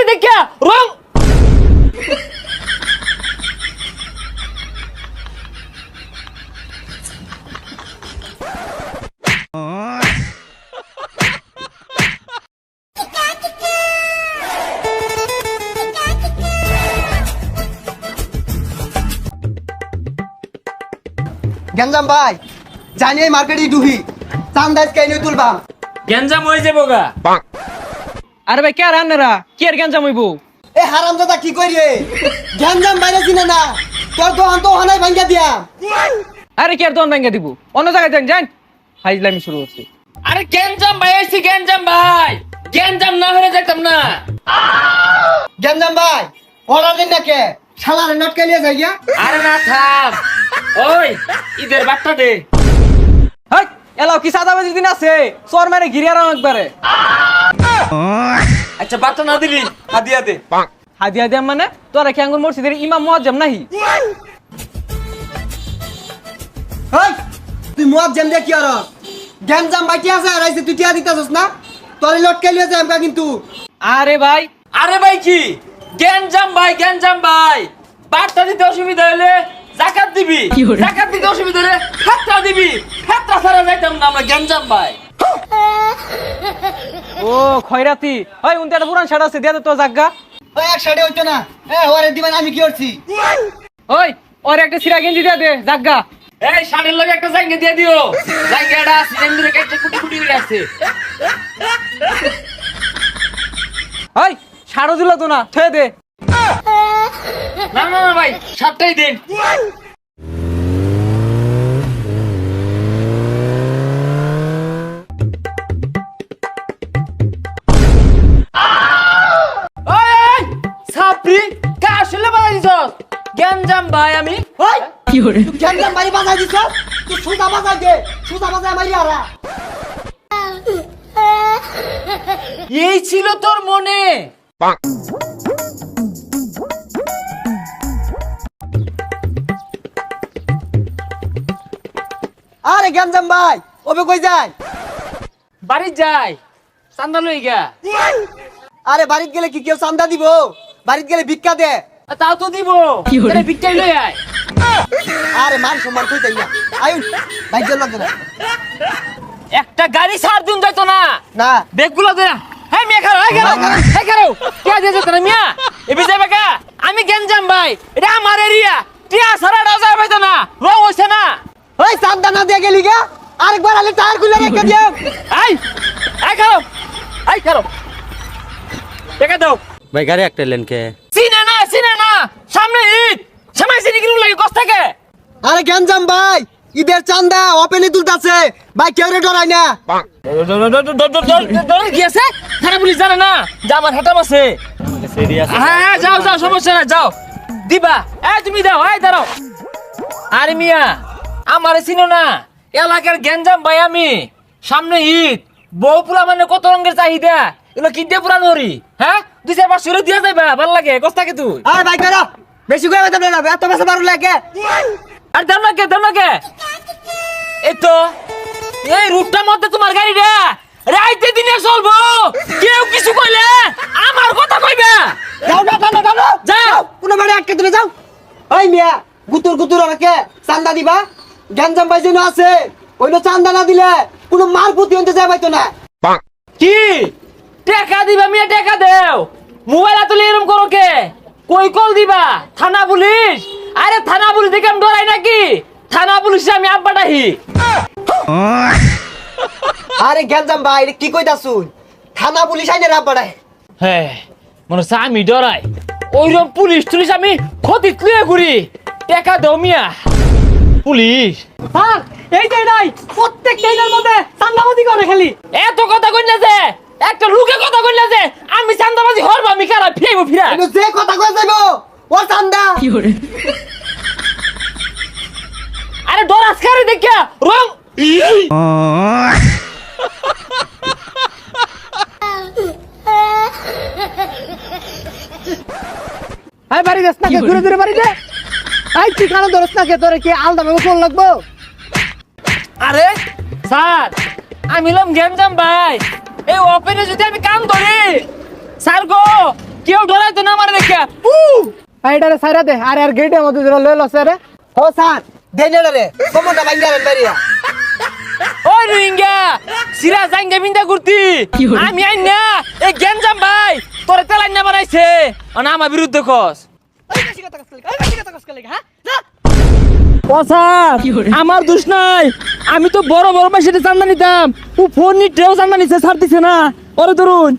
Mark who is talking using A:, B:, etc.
A: খালি দেখিয়া রং
B: গেঞ্জাম ভাই জানি এই মার্কেটে ডুহি চান্দাজ কে নিয়ে তুলবাম
A: গেঞ্জাম হয়ে যাব গা
C: আরে ভাই কে আর আন্নারা কি আর গেঞ্জাম হইব?
B: এ হারাম দাদা কি করি রে? গেঞ্জাম বাইরে চিনে না। তোর দোকান তো হানাই ভাঙ্গা দিয়া।
C: আরে কি আর দোকান ভাঙ্গা দিব? অন্য জায়গায় যান যান। হাইজলামি শুরু হচ্ছে।
A: আরে গেঞ্জাম ভাই আসছি গেঞ্জাম ভাই। গেঞ্জাম না হলে দেখতাম না।
B: গেঞ্জাম ভাই অর্ডার দিন না কে? শালারে নটকে নিয়ে যাই গিয়া
A: আরে না থাম। ওই ঈদের বার্তা দে।
C: হাই এলাও কি সাদাবাজি দিন আছে? চোর মারে ঘিরে আর একবারে।
A: আচ্ছা বার্তা না দিলি হাদিয়া দে।
C: হাদিয়া দিয়াম মানে? তোরা কি আঙ্গুর মসজিদের ইমাম মুয়াজ্জম নাহি?
B: হেই তুই মুয়াব জেম দে কি আর গেঞ্জাম বাইটি আছে আর আইছে তুই টিয়া দিতাছস না? তোর লটকে নিয়ে যাই আমরা কিন্তু।
C: আরে ভাই।
A: আরে ভাই কি? গেঞ্জাম ভাই গেঞ্জাম ভাই। বার্তা দিতে অসুবিধা হলে জাকাত দিবি। জাকাত দিতে অসুবিধা হলে ফেতরা দিবি। ফেতরা ছাড়া যাইতাম না আমরা জাম ভাই।
C: ও খয়রাতি। ওই উনতে একটা পুরান শাড়ি আছে দিয়া দে তো জাগা
B: ওই এক হইতো না। এ ওরে দিবেন আমি কি করছি?
C: ওই ওর একটা সিরা গেঞ্জি দিয়া দে জাগা
A: এই শাড়ির লগে একটা জাঙ্গে দিয়ে দিও। জাঙ্গেটা কেটে কুটি করে আছে।
C: ওই শাড়ো দিল তো না থয়ে দে।
A: না না না ভাই সাতটাই দিন। দিছস? গেঞ্জাম ভাই আমি।
B: ওই গেঞ্জাম বাড়ি বাজাই দিছ তুই সুদা বাজাই দে সুদা বাজাই মারি আরা
A: এই ছিল তোর মনে।
B: আরে গেঞ্জাম ভাই ওবে কই যায়?
A: বাড়ি যাই চান্দা লই গা
B: আরে বাড়িতে গেলে কি কেউ চান্দা দিব? বাড়িতে গেলে ভিক্ষা দে।
A: তাও তো দিব। তাহলে ভিক্ষাই লই আয়।
B: আরে মান সম্মান কই তাই না আয়ুন ভাই জল লাগে না।
A: একটা গাড়ি সার দিন যাইতো না।
B: না।
A: বেগগুলো দে হ্যাঁ মিয়া খারো হ্যাঁ খারো হ্যাঁ কে দিয়ে যেত না মিয়া। এবি যাবে কা আমি গেঞ্জাম ভাই। এটা আমার এরিয়া। টিয়া সারা ডাও যাবে তো না। রং হইছে না।
B: ওই চান্দা না দিয়ে গেলি গা। আরেকবার আলে টায়ার খুলে রেখে দিও।
A: আই আই খারো আই খারো। টাকা দাও।
D: ভাই গাড়ি একটা এলেন কে?
A: চিনে না। সামনে ঈদ! সামনে চিনি কিনুন লাগে কষ্ট থাকে!
B: আরে গেঞ্জাম ভাই ঈদের চান্দা ওপেনে তুলতাছে। ভাই কেউ রে ডরাই না।
A: ডরে গিয়েছে? থানা পুলিশ জানে না যে আমার হাতাম আছে। হ্যাঁ হ্যাঁ, যাও যাও সমস্যা নাই যাও। দিবা। এই তুমি দাও এই দাঁড়াও। আরে মিয়া আমারে চিনো না এলাকার গেঞ্জাম ভাই আমি। সামনে ঈদ। বউ পুলা মানে কত রঙের চাহিদা? এগুলো কিনতে পুরা ধরি হ্যাঁ? দুই চার পাঁচশো দিয়া যাইবা ভালো লাগে থাকে তুই।
B: আরে ভাই বেশি করে বেতন না এত বেশি বারো লাগে।
A: আর দাম কে দাম কে? এই তো এই রুটটার মধ্যে তোমার গাড়ি রে। রাইতে দিনে চলবো। কেউ কিছু কইলে আমার কথা কইবে।
B: যাও না যাও না যাও কোনো বাড়ি আটকে দিলে যাও। ওই মিয়া গুতুর গুতুর আমাকে চান্দা দিবা। গেঞ্জাম ভাই যেন আছে। ওইটা চান্দা না দিলে কোনো মার পুতি হতে যায় পাইতো না।
A: কি? টাকা দিবা মিয়া টাকা দেও। মোবাইল তুলে এরম করো কে? কই কল দিবা? থানা পুলিশ? আরে থানা পুলিশ দেখে আমি ডরাই নাকি? থানা পুলিশ আমি আব্বাটাহি
B: আরে গেঞ্জাম ভাই এটা কি কইতা শুন থানা পুলিশ আইনে রাব বাড়ায়
A: হ্যাঁ মনে হচ্ছে আমি ডরাই। ওইরকম পুলিশ টুলিশ আমি ক্ষতি ক্লিয়ার করি টাকা দাও মিয়া। পুলিশ।
C: স্যার এই যে নাই প্রত্যেক ট্রেনের মধ্যে চান্দাবাজি করে খালি।
A: এত কথা কই না যে একটা লোকে কথা কই না যে আমি চান্দাবাজি হরব আমি কারা ফিরাইবো ফিরা?
B: যে কথা কয়ে যাইব ও চান্দা।
A: আরে ডরাস খারে দেখিয়া রং।
B: আই বাড়ি যাস না কে ঘুরে ঘুরে বাড়ি দে আই কারণ ধরস না কে? তোরে কি আলাদা ভাবে ফোন লাগবো?
A: আরে স্যার আমি লম গেম জাম ভাই। এই ওপেনে যদি আমি কাম করি স্যার গো কেউ ডরাই তো না আমার দেখে।
C: এইটারে সাইরা দে। আর আর গেটের মধ্যে যেটা লয়ে লছে রে
B: ও স্যার দেন রে। কমনটা বাইঙ্গা রেন বেরিয়া
A: ওই রোহিঙ্গা সিরা জাঙ্গা বিন্দা করতি। আমি আইন না এই গেঞ্জাম ভাই। তোরে তেলাই না বানাইছে। আর আমার বিরুদ্ধে কস। ও স্যার আমার দোষ নাই। আমি তো বড় বড় পয়সা চান্দা নিতাম ও ফোন নিতেও চান্দা নিছে ছাড় দিছে না। ওরে ধরুন।